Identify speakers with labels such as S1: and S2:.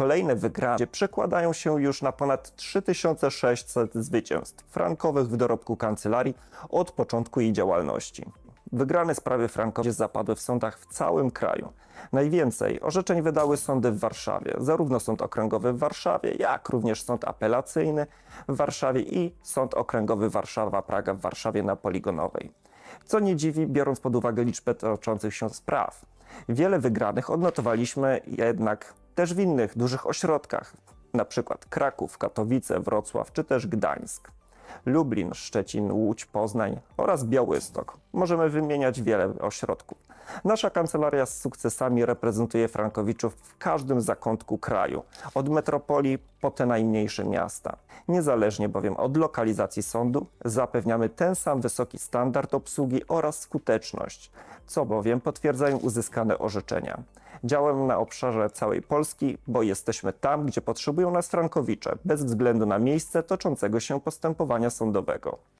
S1: Kolejne wygrane przekładają się już na ponad 3600 zwycięstw frankowych w dorobku kancelarii od początku jej działalności. Wygrane sprawy frankowie zapadły w sądach w całym kraju. Najwięcej orzeczeń wydały sądy w Warszawie, zarówno Sąd Okręgowy w Warszawie, jak również Sąd Apelacyjny w Warszawie i Sąd Okręgowy Warszawa-Praga w Warszawie na Poligonowej. Co nie dziwi, biorąc pod uwagę liczbę toczących się spraw. Wiele wygranych odnotowaliśmy jednak też w innych dużych ośrodkach, przykład Kraków, Katowice, Wrocław czy też Gdańsk. Lublin, Szczecin, Łódź, Poznań oraz Białystok. Możemy wymieniać wiele ośrodków. Nasza kancelaria z sukcesami reprezentuje Frankowiczów w każdym zakątku kraju, od metropolii po te najmniejsze miasta. Niezależnie bowiem od lokalizacji sądu, zapewniamy ten sam wysoki standard obsługi oraz skuteczność, co bowiem potwierdzają uzyskane orzeczenia. Działamy na obszarze całej Polski, bo jesteśmy tam, gdzie potrzebują nas Frankowicze, bez względu na miejsce toczącego się postępowania sądowego.